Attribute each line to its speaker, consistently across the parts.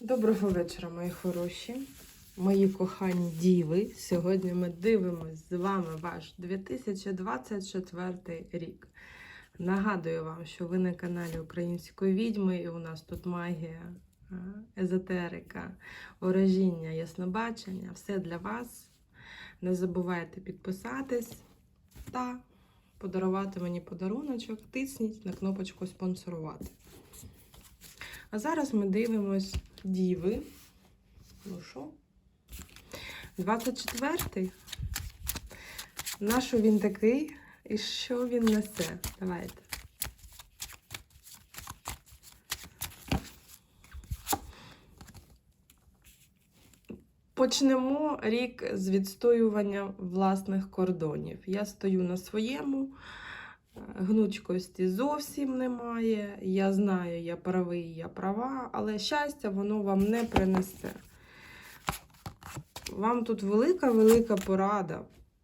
Speaker 1: Доброго вечора, мої хороші, мої кохані діви. Сьогодні ми дивимось з вами ваш 2024 рік. Нагадую вам, що ви на каналі Української відьми, і у нас тут магія, е, езотерика, орежіння, яснобачення. Все для вас. Не забувайте підписатись та подарувати мені подаруночок. Тисніть на кнопочку спонсорувати. А зараз ми дивимось Діви. Ну що? 24-й. На що він такий? І що він несе? Давайте. Почнемо рік з відстоювання власних кордонів. Я стою на своєму, гнучкості зовсім немає. Я знаю, я правий, я права, але щастя воно вам не принесе. Вам тут велика-велика порада.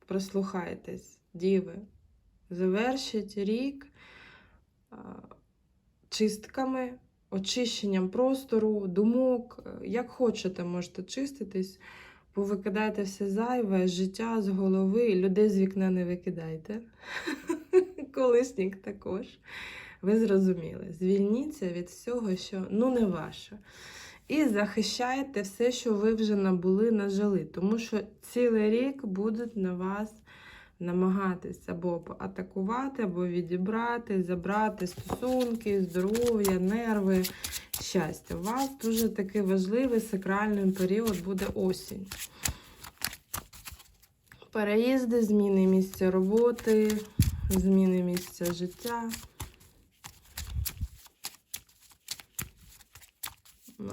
Speaker 1: Прислухайтесь, діви. Завершіть рік чистками, очищенням простору, думок. Як хочете, можете чиститись, повикидайте все зайве, життя з голови, людей з вікна не викидайте. Колишніх також. Ви зрозуміли. Звільніться від всього, що ну не ваше. І захищайте все, що ви вже набули, нажили. Тому що цілий рік будуть на вас намагатись або атакувати, або відібрати, забрати стосунки, здоров'я, нерви, щастя. У вас дуже такий важливий сакральний період буде осінь. Переїзди, зміни місця роботи, зміни місця життя.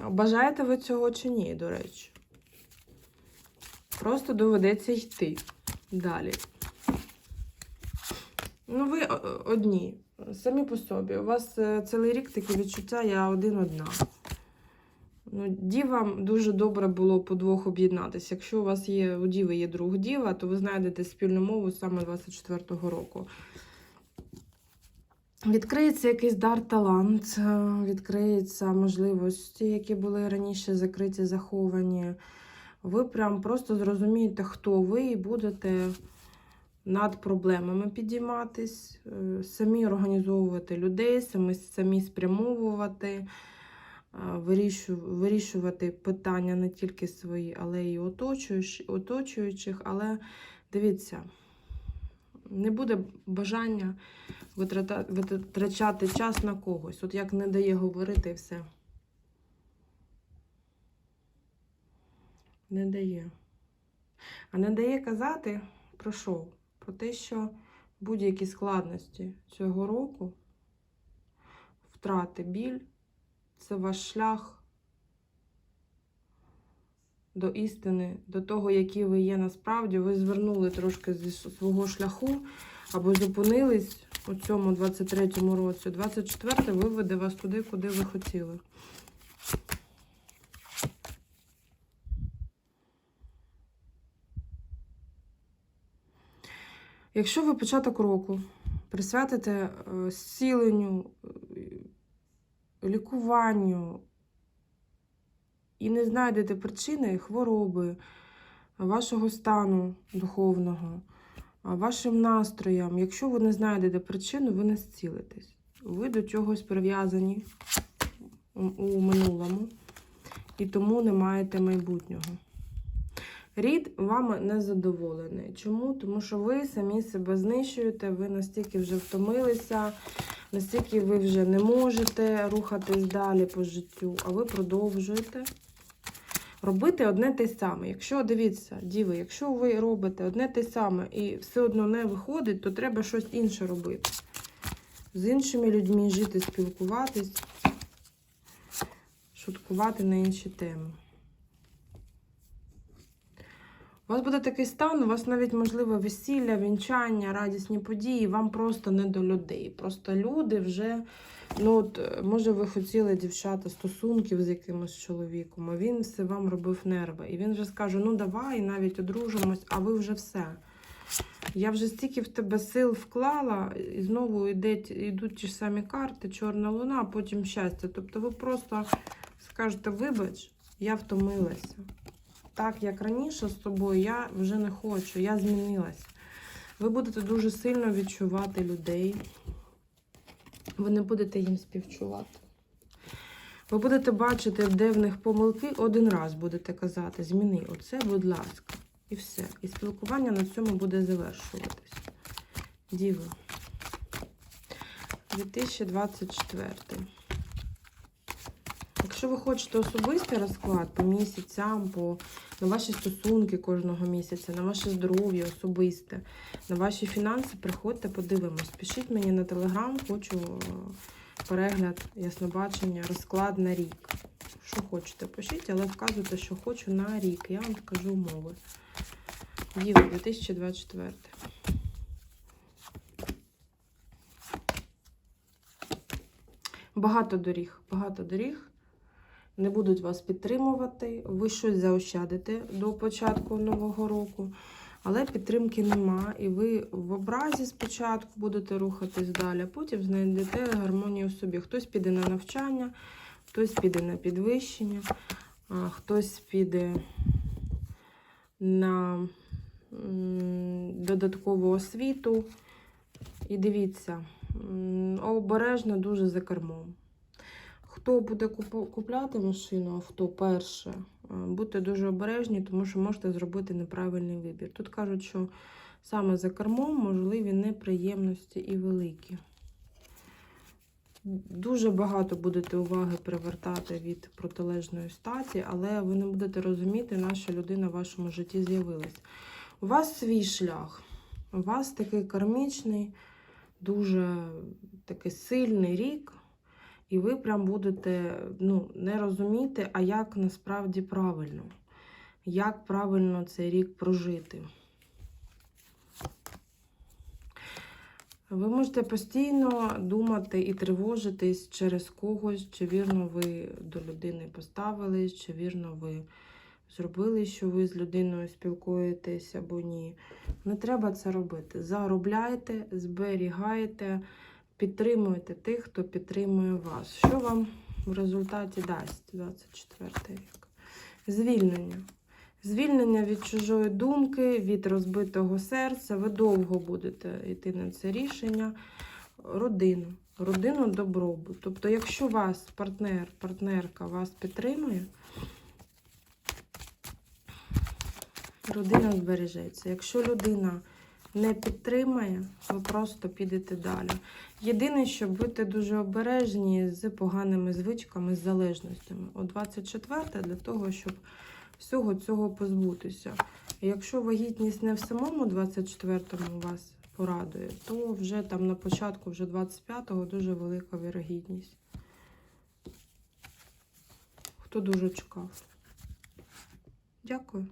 Speaker 1: Бажаєте ви цього чи ні, до речі? Просто доведеться йти далі. Ну, ви одні, самі по собі. У вас е, цілий рік такі відчуття, я один-одна. Ну, дівам дуже добре було по двох об'єднатися. Якщо у вас є у діви є друг діва, то ви знайдете спільну мову саме 24-го року. Відкриється якийсь дар талант, е, відкриються можливості, які були раніше закриті, заховані. Ви прям просто зрозумієте, хто ви, і будете над проблемами підійматись, е, самі організовувати людей, самі, самі спрямовувати, вирішувати питання не тільки свої, але й оточуючих. Але дивіться, не буде бажання витрачати час на когось. От як не дає говорити все. Не дає. А не дає казати про що? Про те, що будь-які складності цього року, втрати, біль це ваш шлях до істини, до того, які ви є насправді. Ви звернули трошки зі свого шляху або зупинились у цьому 23-му році. 24-й виведе вас туди, куди ви хотіли. Якщо ви початок року присвятите зціленню, е, лікуванню і не знайдете причини хвороби, вашого стану духовного, вашим настроям, якщо ви не знайдете причину, ви не зцілитесь. Ви до чогось прив'язані у, минулому і тому не маєте майбутнього. Рід вами не задоволений. Чому? Тому що ви самі себе знищуєте, ви настільки вже втомилися, настільки ви вже не можете рухатись далі по життю, а ви продовжуєте робити одне те саме. Якщо дивіться, діви, якщо ви робите одне те саме і все одно не виходить, то треба щось інше робити. З іншими людьми жити, спілкуватись, шуткувати на інші теми. У вас буде такий стан, у вас навіть можливо весілля, вінчання, радісні події, вам просто не до людей. Просто люди вже, ну от, е, може, ви хотіли дівчата стосунків з якимось чоловіком, а він все вам робив нерви. І він вже скаже: ну давай, навіть одружимось, а ви вже все. Я вже стільки в тебе сил вклала, і знову йде, йдуть ті ж самі карти, чорна луна, а потім щастя. Тобто ви просто Скажете, вибач, я втомилася. Так, як раніше з тобою, я вже не хочу, я змінилася. Ви будете дуже сильно відчувати людей. Ви не будете їм співчувати. Ви будете бачити, де в них помилки, один раз будете казати, зміни оце, будь ласка. І все. І спілкування на цьому буде завершуватись. Діви. 2024. Якщо ви хочете особистий розклад по місяцям, по, на ваші стосунки кожного місяця, на ваше здоров'я особисте, на ваші фінанси, приходьте, подивимось. Пишіть мені на телеграм, хочу е, перегляд, яснобачення, розклад на рік. Що хочете, пишіть, але вказуйте, що хочу на рік. Я вам скажу умови. Діва, 2024. Багато доріг, багато доріг не будуть вас підтримувати. Ви щось заощадите до початку нового року, але підтримки нема. І ви в образі спочатку будете рухатись далі, а потім знайдете гармонію в собі. Хтось піде на навчання, хтось піде на підвищення, хтось піде на додаткову освіту. І дивіться, обережно дуже за кермом. Хто буде купляти машину, авто перше, е, будьте дуже обережні, тому що можете зробити неправильний вибір. Тут кажуть, що саме за кермом можливі неприємності і великі. Дуже багато будете уваги привертати від протилежної статі, але ви не будете розуміти, наша людина в вашому житті з'явилась. У вас свій шлях, у вас такий кармічний, дуже такий сильний рік. І ви прям будете ну, не розуміти, а як насправді правильно, як правильно цей рік прожити. Ви можете постійно думати і тривожитись через когось, чи вірно ви до людини поставились, чи вірно ви зробили, що ви з людиною спілкуєтесь або ні. Не треба це робити. Заробляйте, зберігайте. Підтримуйте тих, хто підтримує вас. Що вам в результаті дасть 24 рік? Звільнення. Звільнення від чужої думки, від розбитого серця. Ви довго будете йти на це рішення. Родину. Родину добробут. Тобто, якщо вас партнер, партнерка вас підтримує, родина збережеться. Якщо людина не підтримає, ви просто підете далі. Єдине, що будьте дуже обережні з поганими звичками, з залежностями. О 24 для того, щоб всього цього позбутися. Якщо вагітність не в самому 24-му вас порадує, то вже там на початку, вже 25-го, дуже велика вірогідність. Хто дуже чекав. Дякую.